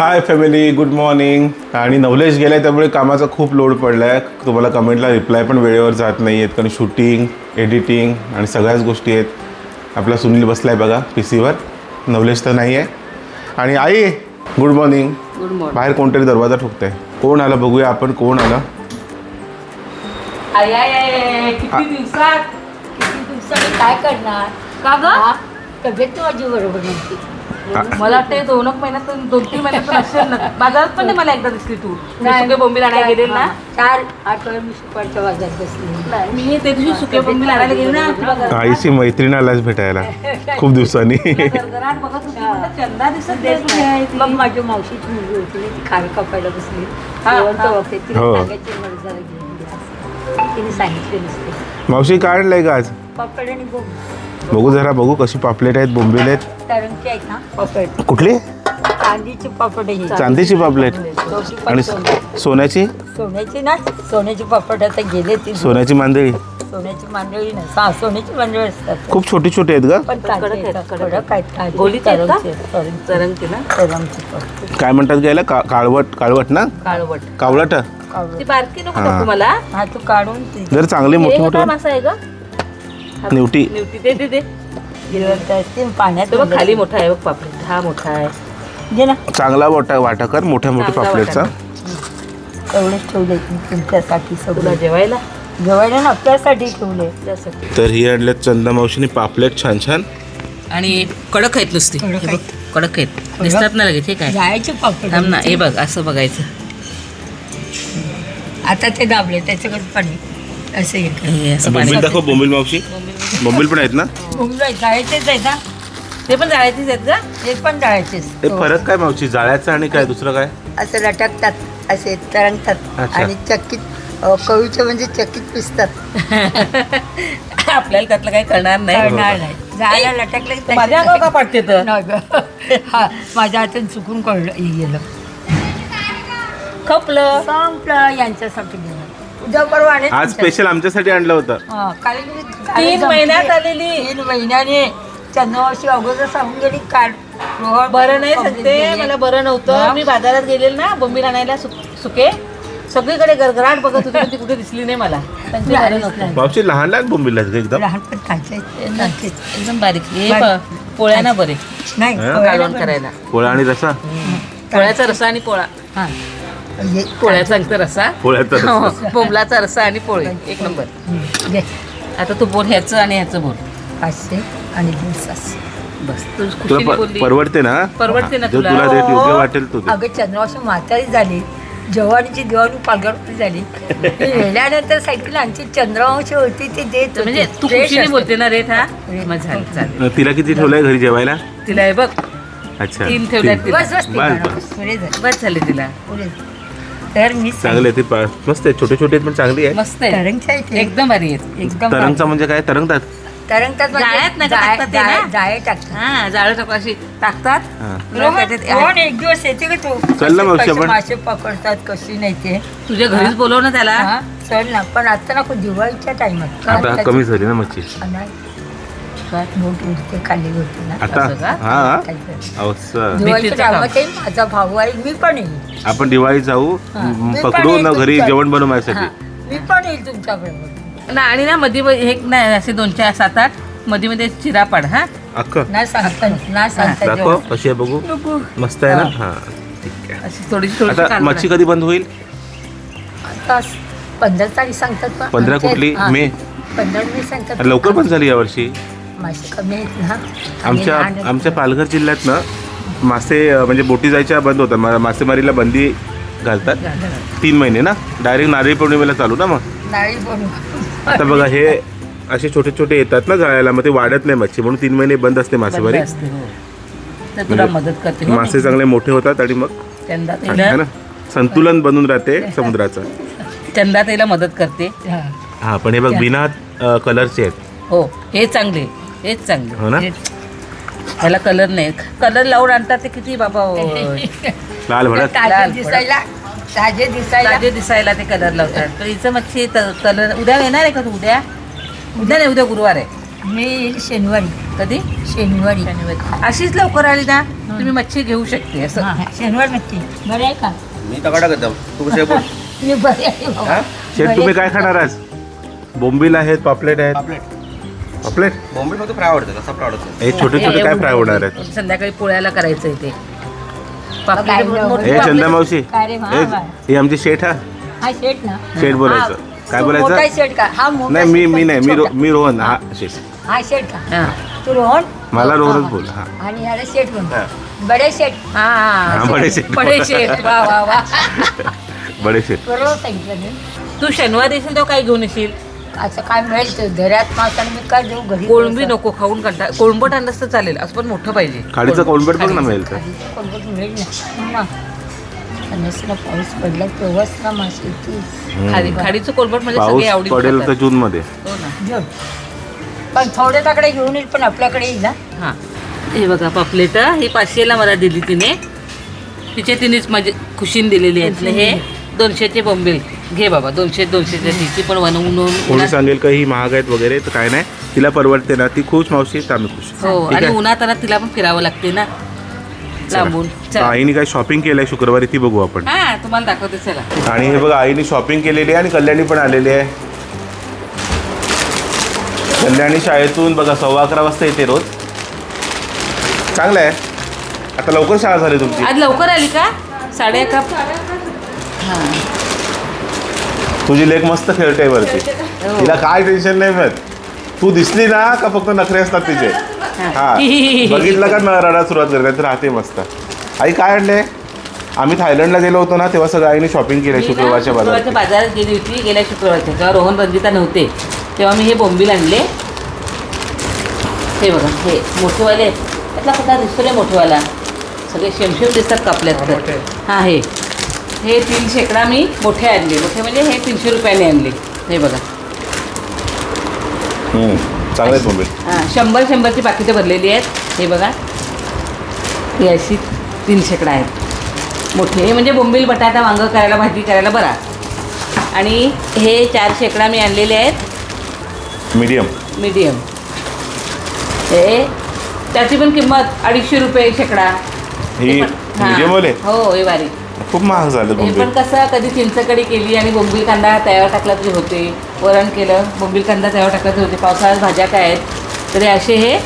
Hi family good morning आणि नवलेश गेलाय त्यामुळे कामाचा खूप लोड पडला आहे तुम्हाला कमेंटला रिप्लाय पण वेळेवर जात नाही आहेत कारण शूटिंग एडिटिंग आणि सगळ्याच गोष्टी आहेत. आपला सुनील बसलाय बघा पी सीवर नवलेश तर नाही आहे आणि आई गुड मॉर्निंग गुड मॉर्निंग बाहेर कोणतरी दरवाजा ठोकतंय. कोण आलं बघूया आपण कोण आलं? आय आय आय आय, किती दिवसात? किती काय करणार? का ग? तब्येत माझी बरोबर नव्हती. मला वाटतं दोन एक महिन्यात दोन तीन महिन्यात पण असेल ना. बाजारात पण नाही मला एकदा दिसली तू. नाही. सुके बोंबील आणायला गेले ना. चार आठवडे मी सुपारच्या बाजारात बसली. मी ते दिवशी सुके बोंबील आणायला गेले ना. तुला घर- आईची मैत्रीण आलाच भेटायला. खूप दिवसांनी. गरगराट बघत होती म्हणलं, चंदा दिसत नाही तेच कुठे आहे नाही. ती? मग माझी मावशीची मुलगी होती ना, ती खारी कापायला बसली. हा, जेवण. तर बघते तिला. सांगायची मला जरा घेऊन द्या असं. तिने सांगितले नसते. मावशी काय आणलंय का आज? पापड आणि बोंब बघू जरा बघू कशी पापलेट आहेत बोंबील आहेत. तरंगची आहेत ना? पापड कुठली? चांदीची पापड आहे ही. चांदीची पापलेट. पण आणि सोने- सोन्याची? सोन्याची ना? सोन्याची पापड आता गेले ती. सोन्याची मांदळी सोन्याची मांडळी ना हा सोन्याची मांडळी असतात. खूप छोटी छोटी आहेत का? पण कडक ताजे आहेत, येतात, कडक कडक आहेत. ताजे. गोलीचे आहेत का? तरंगचे, तरंगचे. चरंगती ना? तरंगचे पापड. काय म्हणतात घ्यायला? का काळवट काळवट ना? काळवट. कावळट. कावळं. ती बारकी नको हा. मला. हा तू काढून ती जर चांगले मोठे हे मोठे आहे ग? निवटी. निवटी. दे दे दे. जिवंत असते पाण्यात तो बघ खाली मोठा आहे बघ पापडी हा मोठा आहे. घे ना. चांगला वाटा वाटा कर. मोठ्या मोठ्या पापलेटचा. एवढेच ठेवले तुमच्यासाठी सगळं. जेवायला? जेवायला ना आपल्यासाठी ठेवले. त्यासाठी. तर ही आणल्यात चंदा मावशीने पापलेट छान छान. आणि कडक आहेत नुसती. कडक हे आहेत. कडक आहेत. दिसतात ना लगेच हे काय? जायचे पापड थांब ना हे बघ असं बघायचं. आता ते दाबले त्याच्याकडे पाणी. असं हे असं पाणी बोंबील दाखव बोंबील मावशी. बोंबील पण आहेत ना? मुंबई ते पण जाळायचीच आहेत का हे पण जायचेच. हे फरक काय मावशी? जाळ्याचं आणि काय दुसरं काय? असं लटकतात असे तरंगतात. अच्छा. आणि चक्कीत अ, कळूचे म्हणजे चक्कीत पिसतात. आपल्याला त्यातलं काही कळणार नाही. कळणार नाही. जायला लटकले की माझ्या अंगावर का पडते तर नाही गं. हा माझ्या हातून चुकून कळलं हे गेलं. खपलं. संपलं यांच्यासाठी. उद्या परवा आणि आज स्पेशल आमच्यासाठी आणलं होतं कारण की गाडी तीन जमते. महिन्यात आलेली तीन महिन्याने चंद्रवर्षी अगोदर सांगून गेली काल रोहळ बरं नाही सांगते गेली. मला बरं नव्हतं? मी बाजारात गेलेले ना बोंबील आणायला सु- सुके सगळीकडे गरगराट बघत होती पण ती कुठे दिसली नाही मला त्यांची बरं नव्हतं. मावशी लहान लहान बोंबील आहेत का एकदम लहानपण खायचे नाही एकदम बारीक हे बारीक. प- पोळ्या ना बरे नाही हा? कालवण करायला पोळा आणि रसा पोळ्याचा रसा आणि पोळा हा. हे पोळ्याचा एक रसा पोळ्याचा रस्सा. बोंबलाचा रसा आणि पोळी एक नंबर हं, घे. आता तू बोल ह्याचं आणि ह्याचं बोल पाचशे आणि दिवसास बस तू तुला खुशीने प- बोलली परवडते ना परवडते ना जो तुला. तुला रेट योग्य वाटेल तो दे. अगं चंद्रवाशी म्हातारी झाली जवानीची दिवाणी पालघरची झाली गेल्यानंतर सायकल आमची चंद्रवंशी होती ते देत होते. म्हणजे तू Fresh खुशीने असते. बोलते ना रेट हा. मग झालं चालेल तिला किती ठेवलंय घरी जेवायला तिला हे बघ अच्छा तीन ठेवल्यात तीन. तिला. बस बस बस, झाले तिला. तर मी चांगले ते पा- मस्त आहे छोटे छोटे आहेत पण चांगली आहे मस्त आहे तरंगच्या इथे एकदम भारी आहेत. एकदम तरंगचा म्हणजे काय? तरंगतात? तरंगतात जाळ्यात नका टाकतात ते ना? जाळे टाकतात. हा जाळं टाकू अशी टाकतात. हा. रोहन त्याच्यात रोहन एक दिवस येते का तू. चल ना कसे मावशी कसे आपण. मासे पकडतात कशी नाही ते. तुझ्या घरीच बोलव ना त्याला. हा, चल ना. पण आता नको दिवाळीच्या टाइमात आता कमी झाली ना मच्छी उडते खाली होते ना आता? हा. काहीतरी. असं दिवाळीच्या माझा भाऊ आहे मी पण येईल आपण दिवाळी जाऊ. म, मी पण पकडू ना घरी जेवण बनवू हा, माझ्यासाठी मी पण येईल तुमच्याबरोबर ना आणि ना मध्ये मध्ये हे नाही असे दोन चार सात आठमध्ये मध्ये चिरा पाड हा अक्क ना सांगता ना सांगता दाखव जेवण. कशी आहे बघू. मस्त आहे ना हा ठीक आहे अशी थोडीशी थोडीशी आता कालवण मच्छी आहे. कधी बंद होईल आता पंधरा तारीख सांगतात पण पंधरा आमच्या- कुठली? हा, मे? पंधरा मे सांगतात लवकर बंद झाली यावर्षी मासे कमी आहेत ना. आमच्या. आमच्या पालघर जिल्ह्यात ना मासे अं, म्हणजे बोटी जायच्या बंद होतात. मा- मासेमारीला बंदी घालतात. तीन महिने ना? डायरेक्ट नारळी पौर्णिमेला चालू ना मग? नारळी बनवू आता बघा हे असे छोटे छोटे येतात ना जाळ्याला मग ते वाढत नाही मच्छी. म्हणून तीन महिने बंद असते मासेमारी. बंद असते, हो. तर तुला म्हणजे मदत करते हो मासे चांगले मोठे होतात आणि मग है ना? संतुलन बनून राहते समुद्राचं. चंदा तिला मदत करते. हा. हा पण हे बघ बिना अं, कलरचे आहेत. हो हे चांगले. हेच चांगले. हो ना? ह्याला कलर नाही. कलर लावून आणतात ते किती बाबा हो. लाल भडक. ताजे लाल दिसायला ताजे दिसायला. ताजे दिसायला ते कलर लावतात. तर हिचं मच्छी कलर उद्या येणार आहे का तू? उद्या? उद्या नाही उद्या गुरुवार आहे. मी येईल शनिवारी. कधी? शनिवारी. अशीच लवकर आली ना तुम्ही मच्छी घेऊ शकते असं. हा, शनिवार नक्की बरं आहे का? मी टाकत जाऊ. तू कसे बोल. मी बरे आहे. बाबा. हा? शेठ बरे तुम्ही काय खाणार आज? बोंबील आहेत पापलेट आहेत. पापलेट. पापलेट बॉम्बे फक्त फ्राय आवडतं कसा फ्राय आवडतं हे छोटे छोटे काय फ्राय होणार आहेत? संध्याकाळी पोळ्याला करायचं ते. पापलेट. मोठी हे चंदा मावशी काय रे, हा, हे हा. ही आमची शेठ हा. हा शेट ना? शेठ बोलायचं. हा, काय तू मोठा बोलायचं शेट का? हा मोठा नाही मी शेट मी नाही मी छोटा. रो- मी रोहन हा शेठ. हा शेट का? हा. तू रोहन? मला रोहनच. बोल हा. आणि ह्याला शेट हा. म्हणतो बडे शेट हा हा, बडे शेठ. बडे शेठ. वा वा वा. बडे शेठ. बरोबर सांगितलं मी. तू शनिवारी येशील तेव्हा काय घेऊन येशील? असं काय मिळेल ते घरात मास आणि मी काय देऊ? घरी कोळंबी नको खाऊन कंटा कोळंबट आणलंस तर चालेल असं पण मोठं पाहिजे. खाडीचं कोलबेट बघ ना मिळेल तर. खालीचं कोणतं मिळेल ना. ना. पाऊस पडला तेव्हाच ना मासे येतील खाडी खाडीचं कोळंबट म्हणजे पाऊस सगळे आवडी पडेल तर जून मध्ये हो ना. पण थोडे ताकडे घेऊन येईल पण आपल्याकडे येईल ना. हा. हे बघा पापलेट ही पाचशेला मला दिली तिने. तिचे तिनेच माझी खुशीन दिलेली आहेत हे. दोनशेचे बोंबील घे बाबा दोनशे दोनशेचे तिची पण बनवून कोणी उन्हात- सांगेल का ही महाग आहेत वगैरे? तर काय नाही. तिला परवडते ना. ती खुश मावशी तर आम्ही खुश. हो ठीक आणि आहे? उन्हात आणत तिला पण फिरावं लागते ना. लांबून. तर चला. आईने काय शॉपिंग केलंय? शुक्रवारी ती बघू आपण. हा तुम्हाला दाखवते चला. आणि हे बघा आईने शॉपिंग केलेली आहे आणि कल्याणी पण आलेली आहे. कल्याणी शाळेतून बघा सव्वा अकरा वाजता येते रोज. चांगलं आहे. आता लवकर शाळा झाली तुमची. आज लवकर आली का? साडे अकरा. हा. तुझी लेख मस्त खेळते वरती. तिला काय टेन्शन नाही मिळत. तू दिसली ना का फक्त नखरे असतात तिचे? हा. बघितलं का न रडा सुरुवात करते? तर राहते मस्त. आई काय आणले? आम्ही थायलंडला गेलो होतो ना तेव्हा सगळं आईने शॉपिंग केली शुक्रवारच्या बाजारात. बाजारात गेली होती गेल्या शुक्रवारच्या. तेव्हा रोहन रंजिता नव्हते तेव्हा मी हे बोंबील आणले. हे बघा हे मोठेवाले. त्यातला कुठला दिसतो रे मोठेवाला. सगळे शेमशेम दिसतात कापल्यात. हां हे. हे तीन शेकडा मी मोठे आणले. मोठे म्हणजे हे तीनशे रुपयाने आणले. हे बघा. चांगले हां शंभर शंभरची पाकिटं भरलेली आहेत. हे बघा. ही अशी तीन शेकडा आहेत. मोठे. हे म्हणजे बोंबील बटाटा वांगं करायला भाजी करायला बरा. आणि हे चार शेकडा मी आणलेले आहेत. मीडियम. मीडियम. हे त्याची पण किंमत अडीचशे रुपये शेकडा. ही? हो हे. बारीक खूप महाग झालं हे पण बोंबील. कसं कधी चिंचकडी केली आणि बोंबील कांदा तयार टाकला तरी होते. वरण केलं बोंबील कांदा तयार टाकला तरी होते. पावसाळ्यात भाज्या काय आहेत? तरी असे हे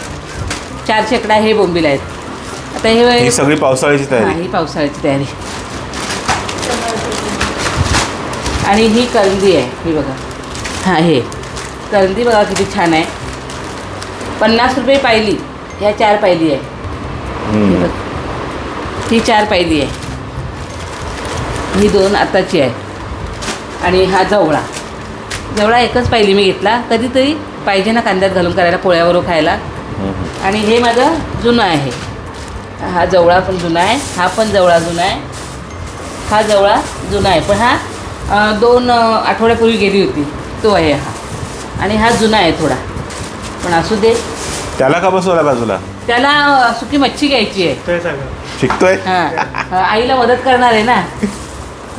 चार शेकडा हे बोंबील आहेत. आता हे ही सगळी पावसाळ्याची हां, तयारी. ही पावसाळ्याची तयारी. आणि ही करंदी आहे ही बघा. हां हे. करंदी बघा किती छान आहे. पन्नास रुपये पायली ह्या चार पायली आहे. ही हम्म. बघ. ही चार पायली आहे. ही दोन आताची आहे. आणि हा जवळा. जवळा एकच पायली मी घेतला. कधीतरी पाहिजे ना कांद्यात घालून करायला पोळ्यावरून खायला. आणि हे माझं जुनं आहे. हा जवळा पण जुना आहे. हा पण जवळा जुना आहे. हा जवळा जुना आहे. पण हा दोन आठवड्यापूर्वी गेली होती. तो आहे हा. आणि हा जुना आहे थोडा. पण असू दे. त्याला का बसवला बाजूला? त्याला सुकी मच्छी घ्यायची आहे. शिकतोय? हां. आईला मदत करणार आहे ना.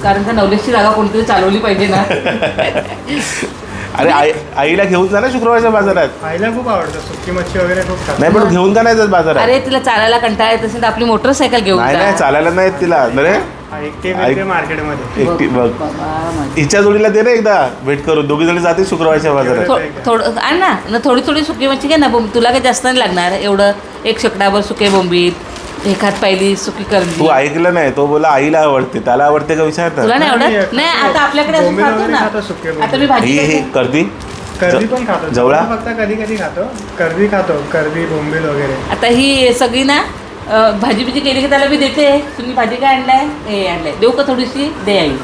कारण का नवलेशची जागा कोणतरी चालवली पाहिजे ना. अरे आई आईला घेऊन जा ना शुक्रवारच्या बाजारात. आईला खूप आवडतं सुकी मच्छी वगैरे खूप खातात. नाही पण घेऊन का नाही जात बाजारात. अरे तिला चालायला कंटाळा येत असेल तर आपली मोटरसायकल घेऊन नाही नाही जा. चालायला नाही येत तिला. अरे हा, एकटे ऐक- वेगळे मार्केटमध्ये. एकटी बघ. बाबा, माझी. हिच्या जोडीला दे ना एकदा. भेट करून. दोघी जणी जाते शुक्रवारच्या बाजारात. थो- थोडं आण ना. न थोडी थोडी सुकी मच्छी घे ना. बोंब तुला काही जास्त नाही लागणार. एवढं एक शेकडाभर सुके बोंबील एखाद पाहिली सुकी तू ऐकलं नाही तो बोला आईला आवडते त्याला आवडते का विचार तुला ना नाही नाही, आवडत नाही आता आपल्याकडे असं बोंबील खातो वगैरे ना. खातो सुके बोंबील. आता मी भाजी ही करते. करती कर्दी? पण खातो जवळा? फक्त कधी कधी खातो कर्दी खातो कर्दी बोंबील वगैरे. आता ही सगळी ना भाजी बिजी केली की त्याला मी देते. तुम्ही भाजी काय आणलाय? हे आणलंय. देऊ का थोडीशी? दे आई.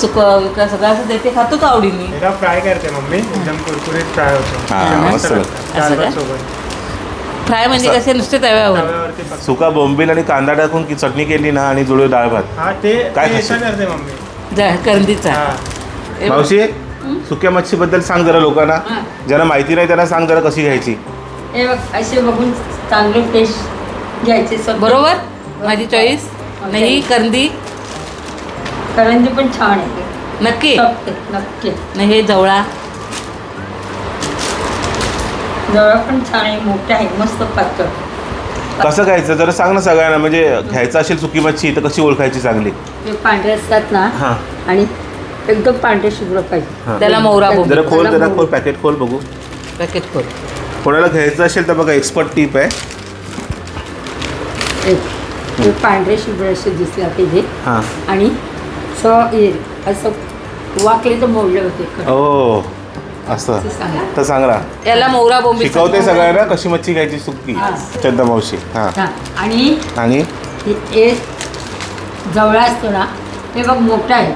सुक विक सगळं असं देते. खातो तो आवडीने? एकदा फ्राय करते मम्मी एकदम कुरकुरीत फ्राय होतो. हा, मस्त मस्त. लागतं. असं दाल का? सोबत. फ्राय म्हणजे कसे नुसते तव्यावर. तव्यावरती फक्त सुका बोंबील आणि कांदा टाकून की चटणी केली ना आणि जुळी डाळ भात. हा ते काय ते खाशील? एकदा करते मम्मी. जा करंदीचा. हा. मावशी सुक्या मच्छीबद्दल सांग जरा लोकांना. हा. ज्यांना माहिती नाही त्यांना सांग जरा कशी घ्यायची. हे बघ असे बघून चांगले टेस्ट घ्यायचे. बरोबर? माझी चॉईस नाही करंदी? करंजी पण छान आहे. नक्की? नक्की नक्की. नाही हे जवळा. जवळ पण छान आहे मोठे आहे मस्त पातळ कसं खायचं? जरा सांग ना सगळ्यांना म्हणजे घ्यायचं असेल सुकी मच्छी तर कशी ओळखायची चांगली? ते पांढरे असतात ना हां. आणि एकदम पांढरे शुभ्र पाहिजे. हां. त्याला मोहरा जरा खोल जरा खोल पॅकेट खोल बघू. पॅकेट खोल. कोणाला घ्यायचं असेल तर बघा एक्सपर्ट टीप आहे. एक. ते पांढरे शुभ्र असे दिसले पाहिजे हां. आणि स हे असं वाकले तर मोडले होते ओ असं. तर सांग ना. याला मोहरा बोंबील शिकवते सगळ्यांना कशी मच्छी घ्यायची सुकी. चंदा मावशी. हां. हां. आणि आणि? हे एक जवळा असतो ना ते बघ मोठा आहे.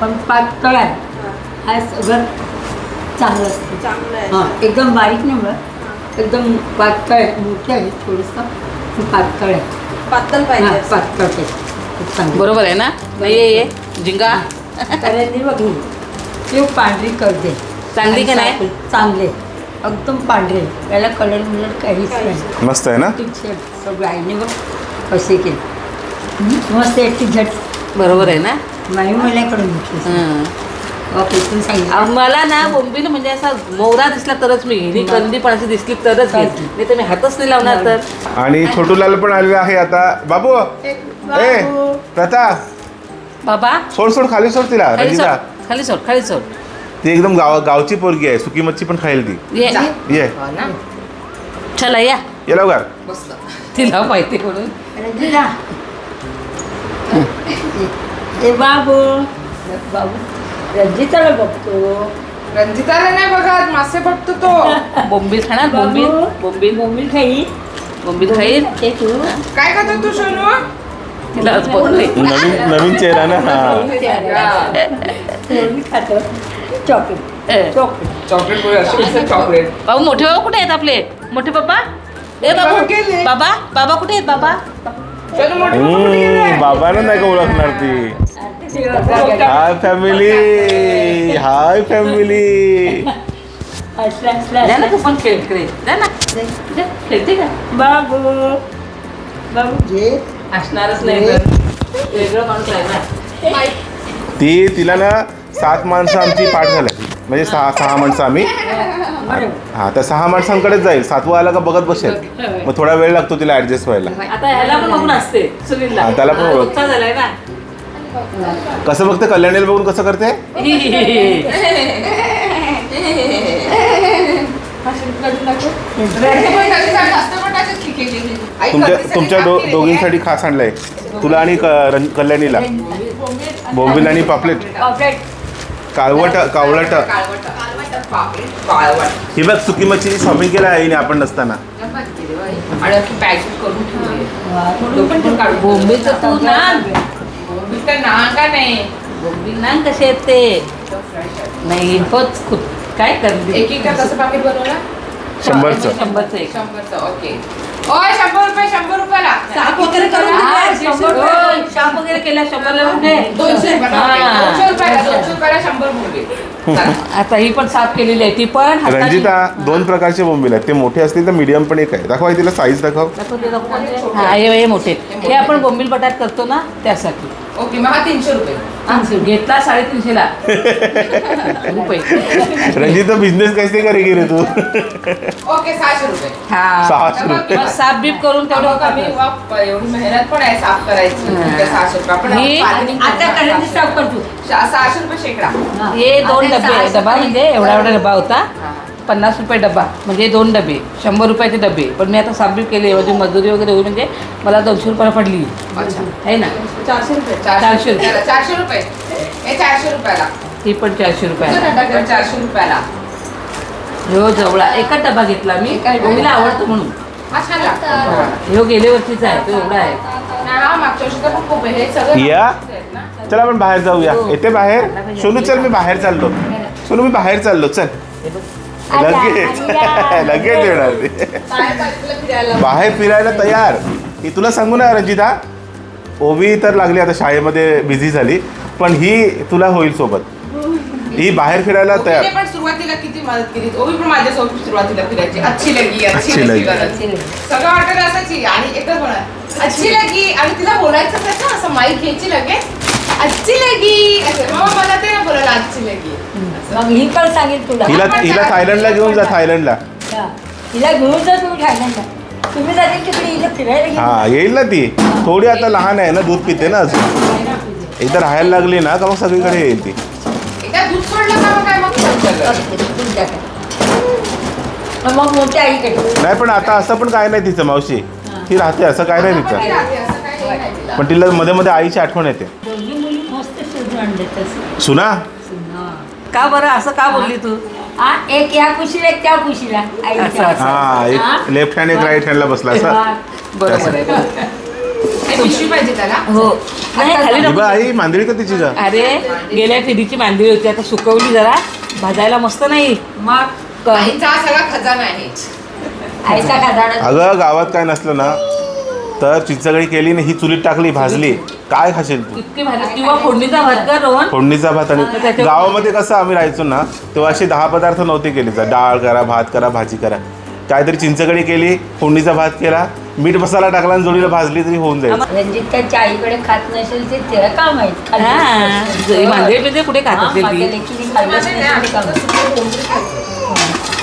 पण पातळ आहे. हा. सगळं चांगलं असतं. चांगलं आहे. हां. एकदम बारीक नाही एकदम पातळ आहे. मोठं आहे. थोडंसं पण पातळ आहे. पातळ हां पाहिजे पातळ आहे. खूप चांगलं. बरोबर आहे ना? नाही ये ये. झिंगा करंदी बघ ही. ते पांढरी करते. चांगली का नाही? चांगले. एकदम पांढरे. याला कलर मिळत काहीच नाही. मस्त आहे ना? सगळं आईने बघ कसे केले? मस्त एकटी झट. बरोबर आहे ना? नाही मलाकडून हं. मला ना बोंबील म्हणजे असा मोहरा दिसला तरच मी. ही कंदी पण अशी दिसली तरच नाही तर मी हातच नाही लावणार तर. आणि छोटूलाल पण आलेला आहे आता. बाबू ए प्रथा. बाबा. सोड सोड खाली सोड तिला. खाली रंजिता सोड खाली सोड खाली सोड. ती एकदम गाव गावची पोरगी आहे. सुकी मच्छी पण खाईल ती. ये. ये. चला या. ये लवकर. तिला माहिती म्हणून. रंजिता ए बाबू. बाबू. रंजिताला बघतो. रंजिताला नाही बघत मासे बघतो तो. बोंबील खाणार बोंबील? बोंबील बोंबील खाई बोंबील खाईल? ते तू. काय खातो तू सोनू? तिला आज बघते नवीन नवीन चेहरा ना? हा. खातो. चॉकलेट ए, चॉकलेट चॉकलेट चॉकलेट बाबू मोठे बाबा कुठे आहेत आपले? मोठे बाबा? ए बाबू गेले. बाबा बाबा कुठे आहेत बाबा? मोठे हम्म, बाबांना नाही का ओळखणार ती? हाय फॅमिली हाय फॅमिली असला असला जा ना तू पण खेळ इकडे जा ना. जा, खेळते का? बाबू. बाबू. असणारच नाही तर वेगळं माणूस आहे ना. ती तिला ना सात माणसं आमची पाठ झाल्या. म्हणजे सहा सहा माणसं आम्ही. हा त्या सहा माणसांकडेच जाईल. सातवा आला का बघत बसेल. मग थोडा वेळ लागतो तिला ऍडजस्ट व्हायला. आता ह्याला पण बघून असते सुनीलला. त्याला पण ओळख. रोजचा झालाय ना. कसं बघते? कल्याणीला बघून कसं करते? तुमच्या तुमच्या दो दोघींसाठी खास आणलंय. तुला आणि कल्याणीला. बोंबील. आणि पापलेट. काळवट कावळट. ही बघ सुकी मच्छीची शॉपिंग केला आईने आपण नसताना. तू कसे आहेत ते? नाही होच खूप. काय करते? शंभरचं. ओके ओय शंभर रुपये शंभर रुपयाला साप वगैरे करून दिले. शंभर रुपये. शाप वगैरे केला शंभरला कुठे दोनशे रुपयाला हा. दोनशे रुपयाला दोनशे रुपयाला शंभर बोंबील आता ही पण साफ केलेली आहे ती पण हाताने- रंजिता दोन प्रकारचे बोंबील आहेत. ते मोठे असतील तर मीडियम पण एक आहे. दाखवा तिला साईज दाखव. दाखव ते दाखव कोणते? हा हे हे मोठे. हे आपण बोंबील बटाट करतो ना त्यासाठी. ओके मग हा तीनशे रुपये. तीनशे. घेतला साडेतीनशे ला रुपये. रंजिता बिझनेस कैसे करेगी रे तू? ओके सहाशे रुपये. हा. सहाशे रुपये. मग साफ बीप करून तेवढं कमी एवढी मेहनत पण आहे साफ करायची. सहाशे रुपये. आपण ही- पाणी- आता करंजी साफ करतो. शा- सहाशे रुपये शेकडा. हे दोन डबे डबा. म्हणजे एवढा एवढा डबा होता. पन्नास रुपये डबा म्हणजे दोन डबे शंभर रुपयाचे डबे. पण मी आता साफबीप केले म्हणजे मजुरी वगैरे होईल म्हणजे मला दोनशे रुपयाला पडली. अच्छा. आहे ना? चारशे रुपये. चारशे रुपये. चारशे रुपये. हे चारशे रुपयाला. ही पण चारशे रुपयाला. हे चारशे रुपयाला. ह्यो जवळा एकच डबा घेतला मी. मला आवडतो म्हणून. हा गेल्या वर्षीचा आहे तो एवढा आहे. हा हे या. चल आपण बाहेर जाऊया. येते बाहेर? सोनू चल मी बाहेर चाललो. सोनू मी बाहेर चाललो. चल. लगेच लगेच येणार ते बाहेर फिरायला बाहेर फिरायला तयार. ही तुला सांगू ना रंजिता ओवी तर लागली आता शाळेमध्ये बिझी झाली पण ही तुला होईल सोबत. ही बाहेर फिरायला तयार. पण सुरुवातीला किती मदत केली? ओवी पण माझ्यासोबत सुरुवातीला फिरायची. अच्छी लगी अच्छी लगी. सगळं वाटत असायची. आणि एकच म्हणा अच्छी लगी. आणि तिला बोलायचं कसं? असं माईक घ्यायची लगेच. अच्छी लगी. असं मग मला ते ना बोलायला अच्छी लगी. मग ही पण सांगेल तुला. हिला हिला थायलंडला घेऊन जा थायलंडला. हा. हिला घेऊन जा तुम्ही थायलंडला. तुम्ही जातील तिकडे हिला फिरायला घेऊन हा येईल ना ती. थोडी आता लहान आहे ना दूध पिते ना अजून. एकदा राहायला लागली ना का मग सगळीकडे येईल ती. एकदा दूध सोडलं का मग काय मग? चालतं. असते तुमच्याकडे मग मोठ्या आईकडे. नाही पण आता असं पण काय नाही तिचं मावशी. ती राहते असं काय नाही पण ती तिचं राहते, असं काही नाही तिला. पण तिला मध्ये मध्ये आईची आठवण येते. दोन्ही तसं सुना? का बरं? असं का बोलली तू? हा एक या कुशीला एक त्या कुशीला असं, आईच्या असं. हा एक लेफ्ट हँड एक राईट हँडला बसला असा? बरोबर आहे हे पिशवी पाहिजे त्याला? हो. नाही खाली ही नको. बा आई मांदळी का तिची का अरे गेल्या पिढीची मांदळी होती आता सुकवली जरा. भाजायला मस्त नाही. मग? क- आईचा हा सगळा खजाना आहे. आईचा खादाडा अगं गावात काय नसलं ना तर चिंचगडी केली ना ही चुलीत टाकली भाजली. काय खाशील तू? इतकी भारी. किंवा फोडणीचा भात कर रोहन? फोडणीचा भात आणि गावामध्ये कसं आम्ही राहायचो ना तेव्हा असे दहा पदार्थ नव्हते केले. जा डाळ करा भात करा भाजी करा. काहीतरी चिंचगडी केली फोडणीचा भात केला मीठ मसाला टाकला आणि जोडीला भाजली तरी होऊन जाईल. रणजित त्याच्या आईकडे खात नसेल ते तिला का माहीत? खाल्लं हा नसेल. कुठे खात हा, असेल माझ्या ती लेकीने खाल्लं नसेल ते का माहीत.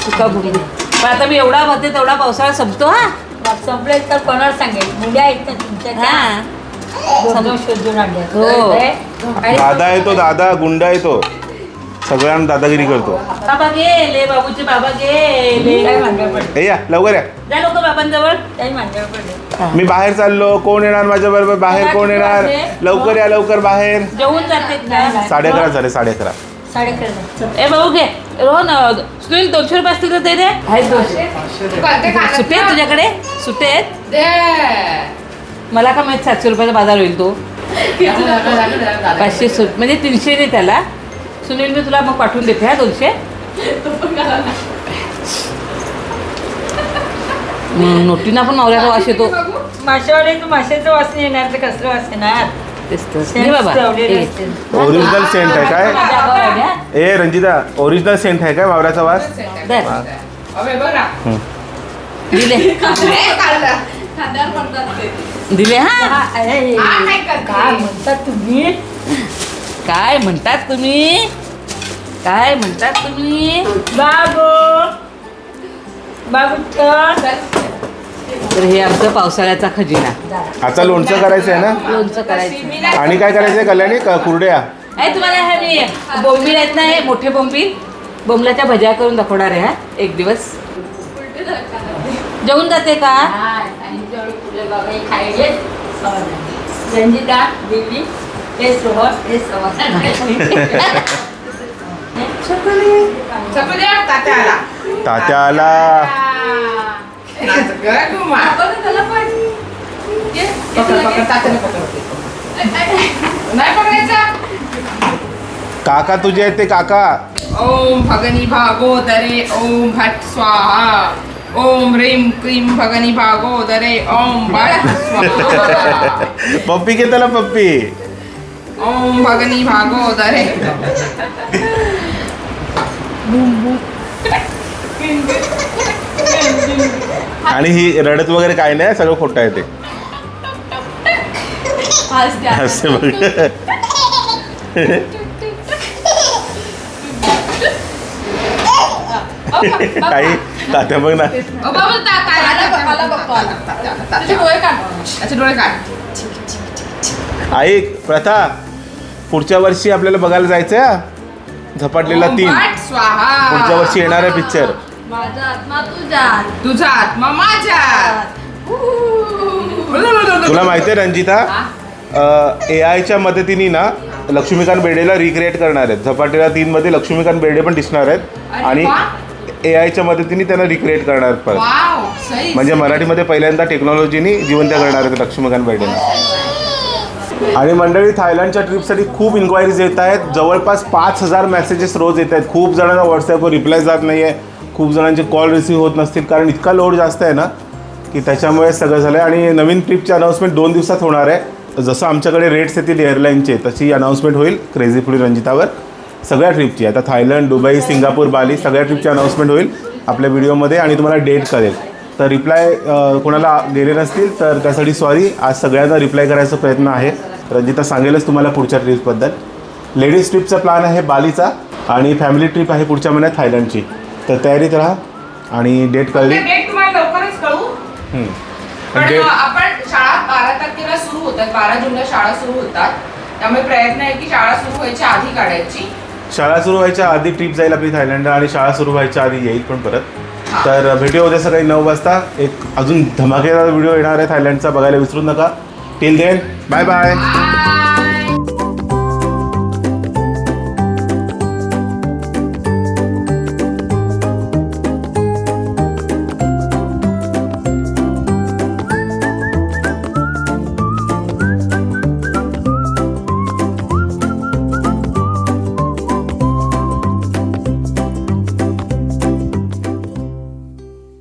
सुका भुडी पण आता मी एवढा भाते तेवढा पावसाळा संपतो हा. संपले तर कोणाला सांगेल? मुल्या आहेत ना तुमच्या त्या? हा. दोन दोन शोधून आणल्या. हो. आणि दादा येतो दादा. गुंडा येतो. सगळ्यांना दादागिरी करतो. बाबा गेले बाबूचे बाबा गेले पडले. ए या लवकर या. जा लोक बाबांजवळ. पडले. मी बाहेर चाललो. कोण येणार माझ्या बरोबर बाहेर कोण येणार? लवकर या लवकर बाहेर. जेवून जाते नाही. साडे अकरा झाले साडे अकरा. साडे कळलं ए भाऊ घे. रोहन सुनील दोनशे रुपये असतील तर दे दे. आहेत दोनशे. तू सुटे आहेत? तुझ्याकडे? सुटे आहेत? दे. मला का माहीत सातशे रुपयाचा बाजार होईल तो? पाचशे सु म्हणजे तीनशे दे त्याला. सुनील मी तुला मग पाठवून देते हा दोनशे? नोटीना पण नवऱ्याचा वास येतो. माशावाले तू माशाचं वास नाही येणार तर कसलं वास येणार? तेच तर. बाबा. ओरिजिनल सेंट आहे काय? ए रंजिता ओरिजिनल सेंट आहे काय वावराचा वास दर. अबे बघ ना. दिले हे काढलं. दिले हा काय करते? काय म्हणतात तुम्ही काय म्हणतात तुम्ही काय म्हणतात तुम्ही बाबू बाबू. तर हे आमचं पावसाळ्याचा खजिना. आता लोणचं करायचं आहे ना? लोणचं करायचं. आणि काय करायचं आहे कल्याणी? क- कुरड्या. आहे तुम्हाला हे मी बोंबील आहेत ना हे मोठे बोंबील. बोंबलाच्या भज्या करून दाखवणार आहे हा? एक दिवस. जेवून जाते का. रंजिता दिली हे सोहर हे पकड. नाही पकडायचा काका तुझे आहेत ते काका ओम भगनी भागोदरे ओम भट स्वाहा ओम ह्रीम क्रीम भगनी भागोदरे ओम भट स्वाहा पप्पी घे त्याला पप्पी ओम भगनी भागोदरे आणि ही रडत वगैरे काय नाही सगळं खोटं आहे ते. असे बघ. काही तात्या बघ ना. ऐक प्रथा पुढच्या वर्षी आपल्याला बघायला जायचंय हा? झपाटलेला तीन. पुढच्या वर्षी येणार आहे पिक्चर माझा आत्मा तुझ्या तुझा आत्मा माझ्यात. तुला माहिती आहे रंजिता? ए आयच्या मदतीने ना लक्ष्मीकांत बेर्डेला रिक्रिएट करणार आहेत. झपाटेला तीनमध्ये लक्ष्मीकांत बेर्डे पण दिसणार आहेत. आणि. ए आयच्या मदतीने त्यांना रिक्रिएट करणार आहेत परत. म्हणजे मराठीमध्ये पहिल्यांदा टेक्नॉलॉजीनी जिवंत करणार आहेत लक्ष्मीकांत बेर्डेला. आणि मंडळी थायलंडच्या ट्रिपसाठी खूप इन्क्वायरीज येत आहेत. जवळपास पाच हजार मेसेजेस रोज येत आहेत. खूप जणांना व्हॉट्सॲपवर रिप्लाय जात नाही आहे खूप जणांचे कॉल रिसीव्ह होत नसतील. कारण इतका लोड जास्त आहे ना की त्याच्यामुळे सगळं झालं आहे आणि नवीन ट्रिपची अनाऊन्समेंट दोन दिवसात होणार आहे. जसं आमच्याकडे रेट्स येतील एअरलाईनचे तशी अनाऊन्समेंट होईल क्रेझी फुडी रंजितावर. सगळ्या ट्रिपची आता थायलंड दुबई सिंगापूर बाली सगळ्या ट्रिपची अनाऊन्समेंट होईल आपल्या व्हिडिओमध्ये आणि तुम्हाला डेट कळेल. तर रिप्लाय कोणाला गेले नसतील तर त्यासाठी सॉरी आज सगळ्यांना रिप्लाय करायचा प्रयत्न आहे. रंजिता सांगेलच तुम्हाला पुढच्या ट्रिपबद्दल लेडीज ट्रिपचा प्लॅन आहे बालीचा आणि फॅमिली ट्रिप आहे पुढच्या महिन्यात थायलंडची. तर तयारीत राहा आणि डेट कळली? डेट हम्म. पण आणि अ, date- आपण शाळा बारा तारखेला सुरू होतात. बारा जूनला शाळा सुरू होतात. त्यामुळे प्रयत्न आहे की शाळा सुरू व्हायच्या आधी काढायची. शाळा सुरू व्हायच्या आधी ट्रिप जाईल आपली थायलंडला आणि शाळा सुरू व्हायच्या आधी येईल पण परत. तर भेटूया उद्या सकाळी नऊ वाजता. एक अजून धमाकेदार व्हिडिओ येणार आहे थायलंडचा. बघायला विसरू नका. Till then bye bye.